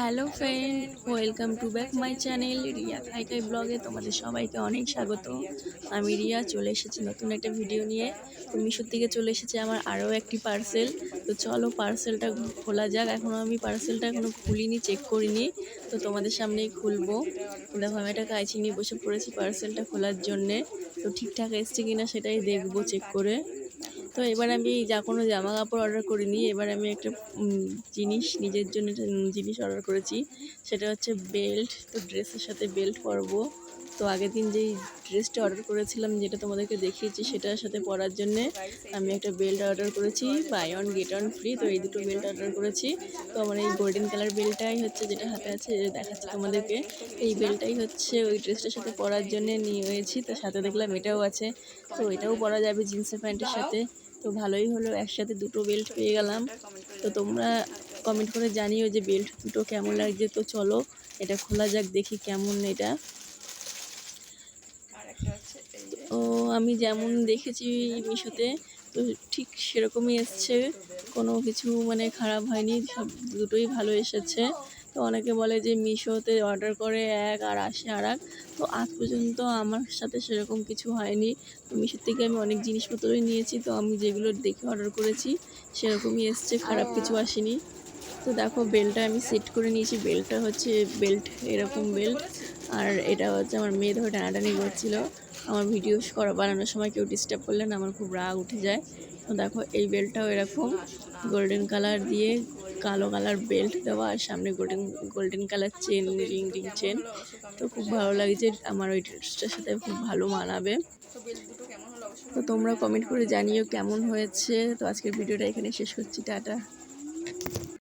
Hello friend welcome to back my channel Riya খাইকাই ব্লগে তোমাদের সবাইকে অনেক স্বাগত। আমি রিয়া, চলে এসেছি নতুন একটা ভিডিও নিয়ে। তো মিশোর থেকে চলে এসেছে আমার আরও একটি পার্সেল তো চলো পার্সেলটা খোলা যাক। এখনও আমি পার্সেলটা এখনও খুলিনি চেক করিনি। তো তোমাদের সামনেই খুলবো। দেখো, আমি একটা কাঁচি নিয়ে বসে পড়েছি পার্সেলটা খোলার জন্যে। তো ঠিকঠাক এসছে কিনা সেটাই দেখব চেক করে। তো এবার আমি যা কোনো জামা কাপড় অর্ডার করিনি, এবার আমি একটা জিনিস, নিজের জন্য একটা জিনিস অর্ডার করেছি। সেটা হচ্ছে বেল্ট তো ড্রেসের সাথে বেল্ট পরবো। তো আগের দিন যেই ড্রেসটা অর্ডার করেছিলাম, যেটা তোমাদেরকে দেখিয়েছি, সেটার সাথে পরার জন্যে আমি একটা বেল্ট অর্ডার করেছি buy one get one free তো এই দুটো বেল্ট অর্ডার করেছি। তো আমার এই গোল্ডেন কালার বেল্টটাই হচ্ছে যেটা হাতে আছে দেখাচ্ছি তোমাদেরকে। এই বেল্টটাই হচ্ছে ওই ড্রেসটার সাথে পরার জন্যে নিয়ে হয়েছি তো সাথে দেখলাম এটাও আছে। তো এটাও পরা যাবে জিন্সের প্যান্টের সাথে। তো ভালোই হলো, একসাথে দুটো বেল্ট পেয়ে গেলাম। তো তোমরা কমেন্ট করে জানিও যে বেল্ট দুটো কেমন লাগছে। তো চলো, এটা খোলা যাক, দেখি কেমন এটা। ও আমি যেমন দেখেছি মিশোতে, তো ঠিক সেরকমই এসছে। কোনো কিছু মানে খারাপ হয়নি, সব দুটোই ভালো এসেছে। তো অনেকে বলে যে মিশোতে অর্ডার করে এক আর আসে আর এক তো আজ পর্যন্ত আমার সাথে সেরকম কিছু হয়নি। তো মিশোর থেকে আমি অনেক জিনিসপত্রই নিয়েছি, তো আমি যেগুলো দেখে অর্ডার করেছি সেরকমই এসছে, খারাপ কিছু আসেনি। তো দেখো বেল্টটা আমি সেট করে নিয়েছি। বেল্টটা হচ্ছে বেল্ট এরকম বেল্ট আর এটা হচ্ছে আমার মেয়ে ধরে টানাটানি করছিল। আমার ভিডিও করা বানানোর সময় কেউ ডিস্টার্ব করলে না আমার খুব রাগ উঠে যায়। তো দেখো এই বেল্টটাও এরকম গোল্ডেন কালার দিয়ে কালো কালার বেল্ট দেওয়া আর সামনে golden golden colour chain ring ring chain তো খুব ভালো লাগছে, আমার ওই ড্রেসটার সাথে খুব ভালো মানাবে। তো তোমরা কমেন্ট করে জানিও কেমন হয়েছে। তো আজকের ভিডিওটা এখানে শেষ করছি, টাটা।